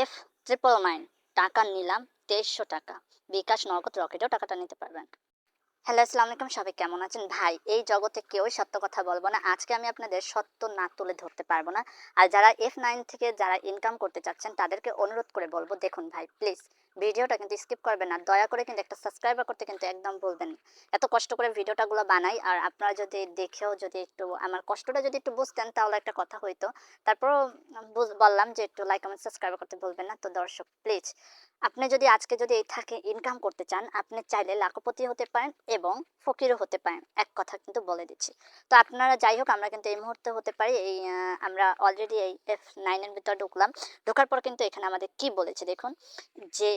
F triple nine. টাকা নিলাম তেইশশো টাকা। বিকাশ নগদ রকেটেও টাকাটা নিতে পারবেন। হ্যালো, আসসালামু আলাইকুম। সবাই কেমন আছেন? ভাই, এই জগতে কেউই সত্য কথা বলব না। আজকে আমি আপনাদের সত্য না তুলে ধরতে পারব না। আর যারা এফ নাইন থেকে যারা ইনকাম করতে চাচ্ছেন, তাদেরকে অনুরোধ করে বলব, দেখুন ভাই প্লিজ ভিডিওটা কিন্তু স্কিপ করবেন না। দয়া করে কিন্তু একটা সাবস্ক্রাইবার করতে কিন্তু একদম বলবেন। এত কষ্ট করে ভিডিওটাগুলো বানাই আর আপনারা যদি দেখেও যদি একটু আমার কষ্টটা যদি একটু বুঝতেন তাহলে একটা কথা হইতো। তারপরও বললাম যে একটু লাইক কমেন্ট সাবস্ক্রাইব করতে বলবেন না। তো দর্শক প্লিজ আপনি যদি আজকে যদি এই থাকে ইনকাম করতে চান, আপনি চাইলে লাখপতি হতে পারেন এবং ফকিরও হতে পারেন। এক কথা কিন্তু বলে দিচ্ছি। তো আপনারা যাই হোক, আমরা কিন্তু এই মুহূর্তে হতে পারি। এই আমরা অলরেডি এই এফ নাইনের ভিতর ঢুকলাম। ঢোকার পর কিন্তু এখানে আমাদের কি বলেছে দেখুন? যে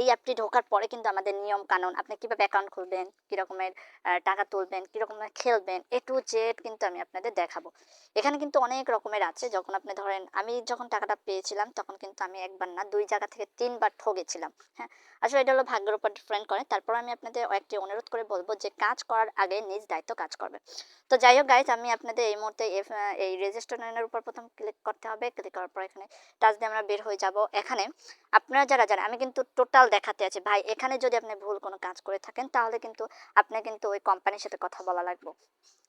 এই অ্যাপটি ঢোকার পরে কিন্তু আমাদের নিয়ম কানুন, আপনি কীভাবে অ্যাকাউন্ট খুলবেন, কি রকমের টাকা তুলবেন, কি রকমের খেলবেন এ টু জেড কিন্তু আমি আপনাদের দেখাবো। এখানে কিন্তু অনেক রকমের আছে, যখন আপনি ধরেন, আমি যখন টাকাটা পেয়েছিলাম, তখন কিন্তু আমি একবার না, দুই জায়গা থেকে তিনবার ঠগেছিলাম হ্যাঁ? আসলে এটা হলো ভাগ্যের উপর ডিফারেন্ট করে, তারপর আমি আপনাদের একটি অনুরোধ করে বলব যে কাজ করার আগে নিজ দায়িত্ব কাজ করবে তো যাই হোক গাইজ আমি আপনাদের এই মুহূর্তে এই রেজিস্ট্রেশনের উপর প্রথম ক্লিক করতে হবে ক্লিক করার পর এখানে টাচ দিয়ে আমরা বের হয়ে যাব। এখানে আপনারা যারা জানেন আমি কিন্তু টোটাল দেখাতে আছে। ভাই, এখানে যদি আপনি ভুল কোনো কাজ করে থাকেন, তাহলে কিন্তু আপনি কিন্তু ওই কোম্পানির সাথে কথা বলা লাগবে।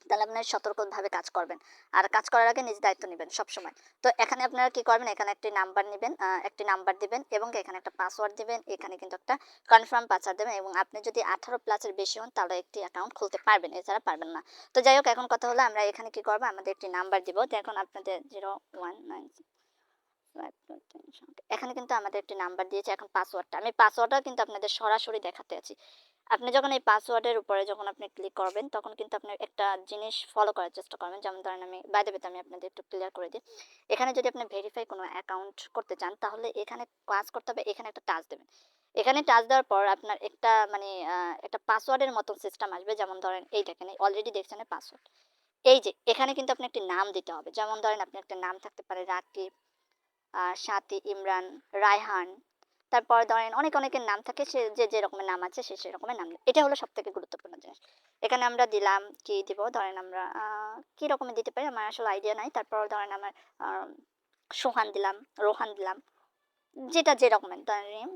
তাহলে আপনি সতর্কভাবে কাজ করবেন। আর কাজ করার আগে নিজ দায়িত্ব নেবেন সবসময়। তো এখানে আপনারা কি করবেন? এখানে একটি নাম্বার নেবেন একটি নাম্বার দিবেন এবং এখানে একটা পাসওয়ার্ড দিবেন, এখানে কিন্তু একটা কনফার্ম পাসওয়ার্ড দেবেন এবং আপনি যদি আঠারো প্লাসের বেশি হন, তাহলে একটি অ্যাকাউন্ট খুলতে পারবেন, এছাড়া পারবেন না। তো যাই হোক, এখন কথা হলো আমরা এখানে কি করব? আমাদের একটি নাম্বার দিব। দেখুন, আপনাদের জিরো ওয়ান নাইন এখানে কিন্তু আমাদের একটি নাম্বার দিয়েছে, এখন পাসওয়ার্ডটা আমি পাসওয়ার্ডটা কিন্তু আপনাদের সরাসরি দেখাতে আছি। আপনি যখন এই পাসওয়ার্ডের উপরে যখন আপনি ক্লিক করবেন, তখন কিন্তু আপনি একটা জিনিস ফলো করার চেষ্টা করবেন। যেমন ধরেন আমি বাইরে বেতে আমি আপনাদের একটু ক্লিয়ার করে দিই। এখানে যদি আপনি ভেরিফাই কোনো অ্যাকাউন্ট করতে চান, তাহলে এখানে কাজ করতে হবে, এখানে একটা টাচ দেবেন। এখানে টাচ দেওয়ার পর আপনার একটা মানে একটা পাসওয়ার্ডের মতন সিস্টেম আসবে। যেমন ধরেন এইটা এখানে অলরেডি দেখছেন পাসওয়ার্ড এই যে, এখানে কিন্তু আপনি একটি নাম দিতে হবে। যেমন ধরেন আপনি একটা নাম থাকতে পারে রাকিব সাথী, ইমরান, রায়হান, তারপর ধরেন অনেক অনেকের নাম থাকে, সে যে যে রকমের নাম আছে, সে সে রকমের নাম। এটা হলো সব থেকে গুরুত্বপূর্ণ জিনিস। এখানে আমরা দিলাম কি দিব? ধরেন আমরা কি রকমের দিতে পারি? আমার আসলে আইডিয়া নাই। তারপর ধরেন আমার সোহান দিলাম, রোহান দিলাম, যেটা যে রকমের, ধরেন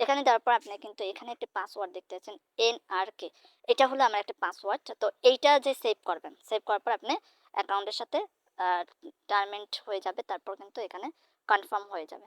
এখানে দেওয়ার পর আপনি কিন্তু এখানে একটা পাসওয়ার্ড দেখতে পাচ্ছেন এন আর কে এটা হলো আমার একটা পাসওয়ার্ড তো এইটা যে সেভ করবেন সেভ করার পর আপনি অ্যাকাউন্টের সাথে টার্মেন্ট হয়ে যাবে, তারপর কিন্তু এখানে কনফার্ম হয়ে যাবে।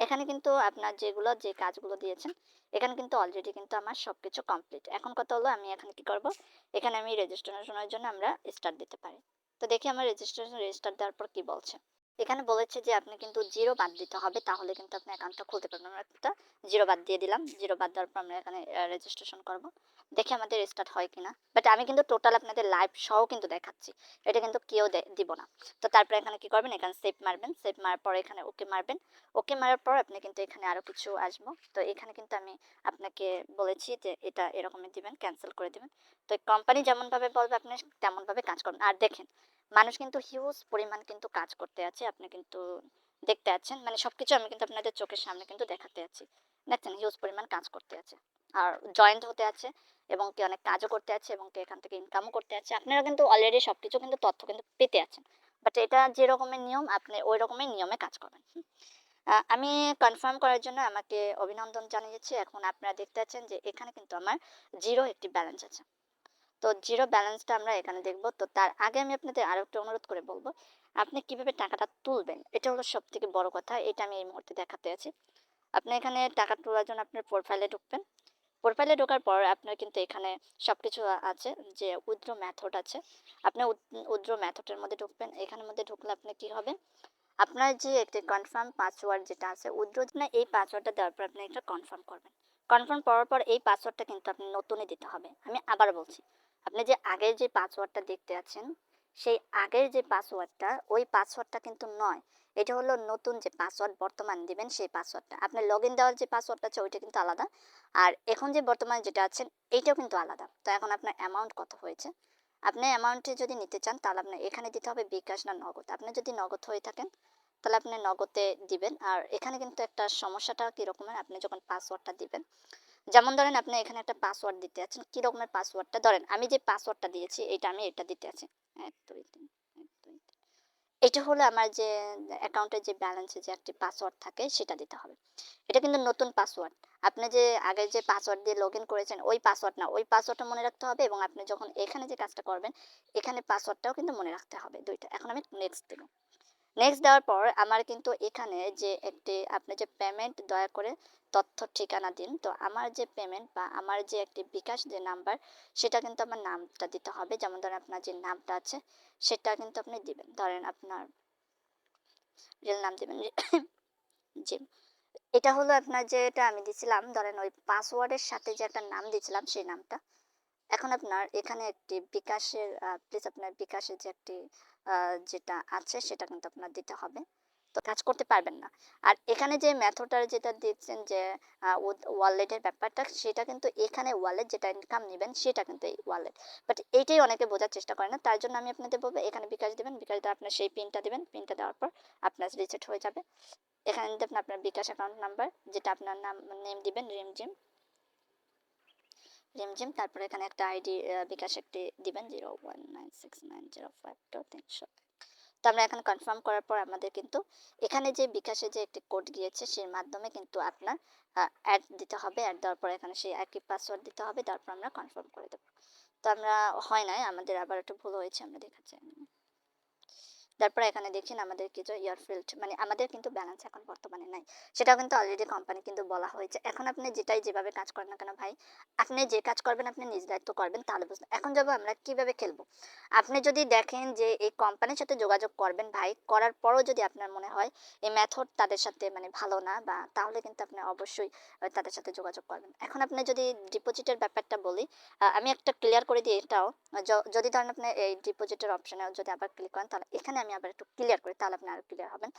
এখানে কিন্তু আপনার যেগুলো, যে কাজগুলো দিয়েছেন, এখানে কিন্তু অলরেডি কিন্তু আমার সব কিছু কমপ্লিট এখন কথা হলো? আমি এখানে কি করব? এখানে আমি রেজিস্ট্রেশনের জন্য আমরা স্টার্ট দিতে পারি। তো দেখি আমার রেজিস্ট্রেশন রেজিস্টার দেওয়ার পর কি বলছে। এখানে বলেছে যে, আপনি কিন্তু জিরো বাদ দিতে হবে, তাহলে কিন্তু আপনি অ্যাকাউন্টটা খুলতে পারবেন। আমরা একটা জিরো বাদ দিয়ে দিলাম। জিরো বাদ দেওয়ার পর আমরা এখানে রেজিস্ট্রেশন করব। দেখি আমাদের স্টার্ট হয় কিনা। বাট আমি কিন্তু টোটাল আপনাদের লাইভ সহ কিন্তু দেখাচ্ছি। এটা কিন্তু কেউ দিব না। তো তারপরে এখানে কি করবেন? এখানে সেভ মারবেন। সেভ মারার পর এখানে ওকে মারবেন। ওকে মারার পর আপনি কিন্তু এখানে আরও কিছু আসব। তো এখানে কিন্তু আমি আপনাকে বলেছি যে, এটা এরকমই দিবেন ক্যান্সেল করে দিবেন। তো কোম্পানি যেমনভাবে বলবে, আপনি তেমনভাবে কাজ করবেন। আর দেখেন মানুষ কিন্তু হিউজ পরিমাণ কিন্তু কাজ করতে আছে, আপনি কিন্তু দেখতে আছেন। মানে সব কিছু আমি কিন্তু আপনাদের চোখের সামনে কিন্তু দেখাতে আছি। দেখছেন হিউজ পরিমাণ কাজ করতে আছে। আর জয়েন্ট হতে আছে এবং কি অনেক কাজও করতে আছে এবং কি এখান থেকে ইনকামও করতে আছে। আপনারা কিন্তু অলরেডি সব কিছু কিন্তু তথ্য কিন্তু পেতে আছেন। বাট এটা যে রকমের নিয়ম, আপনি ওই রকমের নিয়মে কাজ করবেন। আমি কনফার্ম করার জন্য আমাকে অভিনন্দন জানিয়েছি। এখন আপনারা দেখতে পাচ্ছেন যে এখানে কিন্তু আমার জিরো একটি ব্যালেন্স আছে। তো জিরো ব্যালেন্সটা আমরা এখানে দেখব। তো তার আগে আমি আপনাদের আরও একটা অনুরোধ করে বলব, আপনি কীভাবে টাকাটা তুলবেন? এটা হলো সব থেকে বড় কথা, এটা আমি এই মুহূর্তে দেখাতে আছি। আপনি এখানে টাকা তোলার জন্য আপনার প্রোফাইলে ঢুকবেন। প্রোফাইলে ঢোকার পর আপনার কিন্তু এখানে সব কিছু আছে, যে উইথড্র মেথড আছে। আপনি উইথড্র মেথডের মধ্যে ঢুকবেন। এখানের মধ্যে ঢুকলে আপনি কি হবে? আপনার যে একটি কনফার্ম পাসওয়ার্ড যেটা আছে, উইথড্র না এই পাসওয়ার্ডটা দেওয়ার পর আপনি একটা কনফার্ম করবেন। কনফার্ম করার পর এই পাসওয়ার্ডটা কিন্তু আপনি নতুনই দিতে হবে। আমি আবার বলছি আপনি যে আগের যে পাসওয়ার্ডটা দেখতে আছেন, সেই আগের যে পাসওয়ার্ডটা ওই পাসওয়ার্ডটা কিন্তু নয়। এটা হলো নতুন যে পাসওয়ার্ড বর্তমান দিবেন, সেই পাসওয়ার্ডটা আপনার লগ ইন দেওয়ার যে পাসওয়ার্ডটা আছে, ওইটা কিন্তু আলাদা। আর এখন যে বর্তমানে যেটা আছেন, এইটাও কিন্তু আলাদা। তো এখন আপনার অ্যামাউন্ট কত হয়েছে? আপনি অ্যামাউন্টে যদি নিতে চান, তাহলে আপনার এখানে দিতে হবে বিকাশ না নগদ। আপনি যদি নগদ হয়ে থাকেন, তাহলে আপনি নগদে দিবেন। আর এখানে কিন্তু একটা সমস্যাটা কী রকমের? আপনি যখন পাসওয়ার্ডটা দিবেন যেমন ধরেন আপনি এখানে একটা পাসওয়ার্ড দিতে আছেন, কী রকমের পাসওয়ার্ডটা ধরেন আমি যে পাসওয়ার্ডটা দিয়েছি, এটা আমি এটা দিতে আছি। এটা হলো আমার যে অ্যাকাউন্টের যে ব্যালেন্সে যে একটি পাসওয়ার্ড থাকে, সেটা দিতে হবে। এটা কিন্তু নতুন পাসওয়ার্ড আপনি যে আগে যে পাসওয়ার্ড দিয়ে লগ ইন করেছেন, ওই পাসওয়ার্ড না। ওই পাসওয়ার্ডটা মনে রাখতে হবে এবং আপনি যখন এখানে যে কাজটা করবেন, এখানে পাসওয়ার্ডটাও কিন্তু মনে রাখতে হবে দুইটা। এখন আমি নেক্সট দেব। নেক্সট দেওয়ার পর আমার কিন্তু এখানে যে একটি, আপনি যে পেমেন্ট দয়া করে তথ্য ঠিকানা দিন, তো আমার যে পেমেন্ট বা আমার যে একটি বিকাশ যে নাম্বার সেটা কিন্তু আমার নামটা দিতে হবে। যেমন ধরেন আপনার যে নামটা আছে, সেটা কিন্তু আপনি দিবেন। ধরেন আপনার রিয়েল নাম দিবেন। জি। এটা হলো আপনার যেটা আমি দিছিলাম, ধরেন ওই পাসওয়ার্ডের সাথে যে একটা নাম দিছিলাম, সেই নামটা। এখন আপনার এখানে একটি বিকাশের প্লিজ আপনার বিকাশের যে একটি যেটা আছে সেটা কিন্তু আপনার দিতে হবে। তো কাজ করতে পারবেন না। আর এখানে যে মেথডটা যেটা দিচ্ছেন যে ওয়ালেটের ব্যাপারটা, সেটা কিন্তু এখানে ওয়ালেট যেটা ইনকাম নেবেন, সেটা কিন্তু এই ওয়ালেট। বাট এইটাই অনেকে বোঝার চেষ্টা করে না। তার জন্য আমি আপনাদের বলব, এখানে বিকাশ দেবেন, বিকাশ দিয়ে আপনার সেই পিনটা দেবেন, পিনটা দেওয়ার পর আপনার রিসেট হয়ে যাবে। এখানে দেবেন আপনার বিকাশ অ্যাকাউন্ট নাম্বার যেটা আপনার নাম নেম দিবেন রিমজিম রিমঝিম তারপরে এখানে একটা আইডি বিকাশ একটি দিবেন, zero one nine six nine zero five two তিনশো তো আমরা এখন কনফার্ম করার পর আমাদের কিন্তু এখানে যে বিকাশে যে একটি কোড গিয়েছে, সেই মাধ্যমে কিন্তু আপনার অ্যাড দিতে হবে। অ্যাড দেওয়ার পর এখানে সেই একই পাসওয়ার্ড দিতে হবে। তারপর আমরা কনফার্ম করে দেবো। তো আমরা, হয় নাই, আমাদের আবার একটু ভুল হয়েছে, আমরা দেখাচ্ছি। তারপর এখানে দেখছেন আমাদের কিছু ইয়ারফিল্ড মানে আমাদের কিন্তু ব্যালেন্স এখন বর্তমানে নাই। সেটাও কিন্তু অলরেডি কোম্পানি কিন্তু বলা হয়েছে। এখন আপনি যেটাই যেভাবে কাজ করেন না কেন ভাই, আপনি যে কাজ করবেন, আপনি নিজ দায়িত্ব করবেন তাহলে বুঝবেন। এখন যাব আমরা কীভাবে খেলব। আপনি যদি দেখেন যে এই কোম্পানির সাথে যোগাযোগ করবেন ভাই, করার পরও যদি আপনার মনে হয় এই মেথড তাদের সাথে মানে ভালো না, বা তাহলে কিন্তু আপনি অবশ্যই তাদের সাথে যোগাযোগ করবেন। এখন আপনি যদি ডিপোজিটের ব্যাপারটা বলি আমি একটা ক্লিয়ার করে দিই এটাও। যদি ধরেন আপনি এই ডিপোজিটের অপশনে যদি আবার ক্লিক করেন, তাহলে এখানে আমি আবার একটু ক্লিয়ার করি তাহলে আপনি আরও ক্লিয়ার হবেন।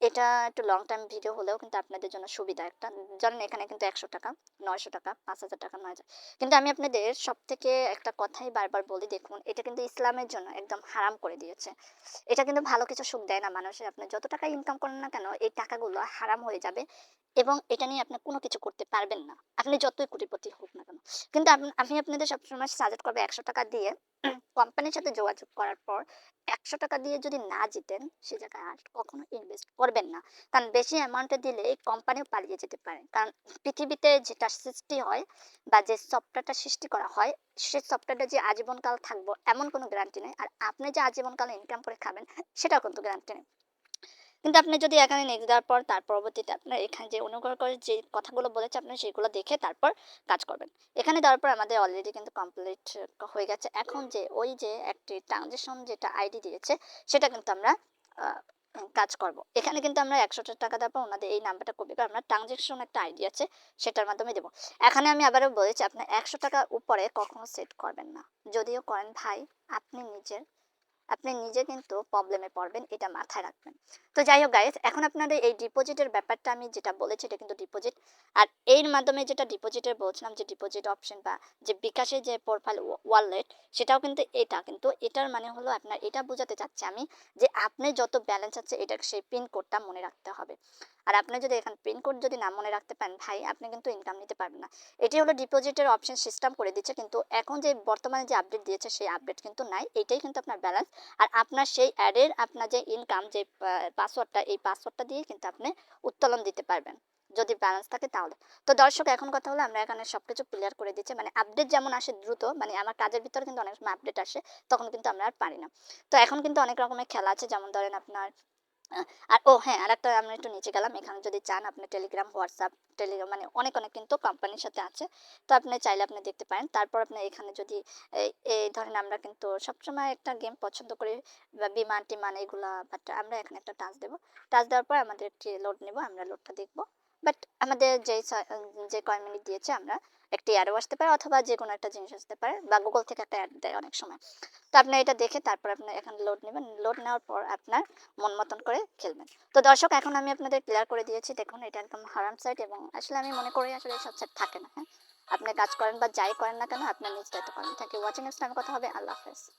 এটা একটু লং টাইম ভিডিও হলেও কিন্তু আপনাদের জন্য সুবিধা। একটা জানেন এখানে কিন্তু একশো টাকা, নয়শো টাকা, পাঁচ হাজার টাকা, নয় হাজার। কিন্তু আমি আপনাদের সব থেকে একটা কথাই বারবার বলি, দেখুন, এটা কিন্তু ইসলামের জন্য একদম হারাম করে দিয়েছে। এটা কিন্তু ভালো কিছু সুখ দেয় না মানুষের। আপনি যত টাকা ইনকাম করেন না কেন, এই টাকাগুলো হারাম হয়ে যাবে এবং এটা নিয়ে আপনি কোনো কিছু করতে পারবেন না। আপনি যতই কোটিপতি হোক না কেন। কিন্তু আমি আপনাদের সবসময় সাজেস্ট করব একশো টাকা দিয়ে কোম্পানির সাথে যোগাযোগ করার পর একশো টাকা দিয়ে যদি না জিতেন, সে জায়গায় আর কখনো ইনভেস্ট করবেন না। কারণ বেশি অ্যামাউন্টে দিলে এই কোম্পানিও পালিয়ে যেতে পারে। কারণ পৃথিবীতে যেটা সৃষ্টি হয় বা যে সফটওয়্যারটা সৃষ্টি করা হয় সেই সফটওয়্যারটা যে আজীবনকাল থাকব এমন কোনো গ্যারান্টি নেই। আর আপনি যে আজীবনকাল ইনকাম করে খাবেন, সেটাও কিন্তু গ্যারান্টি নেই। কিন্তু আপনি যদি এখানে নেক্সট দেওয়ার পর, তার পরবর্তীতে আপনার এখানে যে অনুগ্রহ করে যে কথাগুলো বলেছে, আপনি সেগুলো দেখে তারপর কাজ করবেন। এখানে দেওয়ার পর আমাদের অলরেডি কিন্তু কমপ্লিট হয়ে গেছে। এখন যে ওই যে একটি ট্রানজেকশন যেটা আইডি দিয়েছে, সেটা কিন্তু আমরা কাজ করব। এখানে কিন্তু আমরা একশো টাকা দেবো, ওনাদের এই নাম্বারটা কপি করে আমরা ট্রানজেকশন একটা আইডি আছে, সেটার মাধ্যমে দেবো। এখানে আমি আবারও বলেছি, আপনি একশো টাকার উপরে কখনো সেট করবেন না। যদিও করেন, ভাই, আপনি নিজের আপনি নিজে কিন্তু প্রবলেমে পড়বেন, এটা মাথায় রাখবেন। তো যাই হোক গাইজ এখন আপনাদের এই ডিপোজিটের ব্যাপারটা আমি যেটা বলেছি এটা কিন্তু ডিপোজিট আর এর মাধ্যমে যেটা ডিপোজিটের বলছিলাম যে ডিপোজিট অপশন বা যে বিকাশের যে প্রোফাইল ওয়ালেট সেটাও কিন্তু এটা, কিন্তু এটার মানে হলো আপনার, এটা বোঝাতে চাচ্ছি আমি যে আপনি যত ব্যালেন্স আছে এটা সেই পিন কোডটা মনে রাখতে হবে। আর আপনি যদি এখানে পিন কোড যদি না মনে রাখতে পারেন, ভাই, আপনি কিন্তু ইনকাম নিতে পারবেন না। এটি হলো ডিপোজিটের অপশন সিস্টেম করে দিচ্ছে, কিন্তু এখন যে বর্তমানে যে আপডেট দিয়েছে, সেই আপডেট কিন্তু নাই। এটাই কিন্তু আপনার ব্যালেন্স আর আপনার সেই অ্যাডের আপনার যে ইনকাম যে পাসওয়ার্ডটা এই পাসওয়ার্ডটা দিয়ে কিন্তু আপনি উত্তোলন দিতে পারবেন, যদি ব্যালেন্স থাকে তাহলে। তো দর্শক, এখন কথা হলো আমরা এখানে সবকিছু ক্লিয়ার করে দিচ্ছি। মানে আপডেট যেমন আসে দ্রুত মানে আমার কাজের ভিতরে কিন্তু অনেক সময় আপডেট আসে, তখন কিন্তু আমরা আর পারি না। তো এখন কিন্তু অনেক রকমের খেলা আছে, যেমন ধরেন আপনার আর, ও হ্যাঁ আর একটা আমরা একটু নিচে গেলাম। এখানে যদি চান আপনি টেলিগ্রাম হোয়াটসঅ্যাপ টেলিগ্রাম মানে অনেক অনেক কিন্তু কোম্পানির সাথে আছে। তো আপনি চাইলে আপনি দেখতে পারেন। তারপর আপনি এখানে যদি এই- এই ধরেন আমরা কিন্তু সবসময় একটা গেম পছন্দ করি, বা বিমান টিমান এগুলা বাট আমরা এখানে একটা টাচ দেবো। টাচ দেওয়ার পর আমাদের একটি লোড নেব, আমরা লোডটা দেখব। বাট আমাদের যে যে কয় মিনিট দিয়েছে আমরা একটি অ্যাডও আসতে পারে অথবা যে কোনো একটা জিনিস আসতে পারে বা গুগল থেকে একটা অ্যাড দেয় অনেক সময়। তো আপনি এটা দেখে তারপর আপনি এখানে লোড নেবেন। লোড নেওয়ার পর আপনার মন মতন করে খেলবেন। তো দর্শক, এখন আমি আপনাদের ক্লিয়ার করে দিয়েছি। দেখুন, এটা একদম হারাম সাইট এবং আসলে আমি মনে করি আসলে সব সাইট থাকে না হ্যাঁ? আপনি কাজ করেন বা যাই করেন না কেন, আপনার নিজ দায়িত্ব করেন ইউ ওয়াচিং নেক্সট টাইম কথা হবে। আল্লাহ হাফেজ।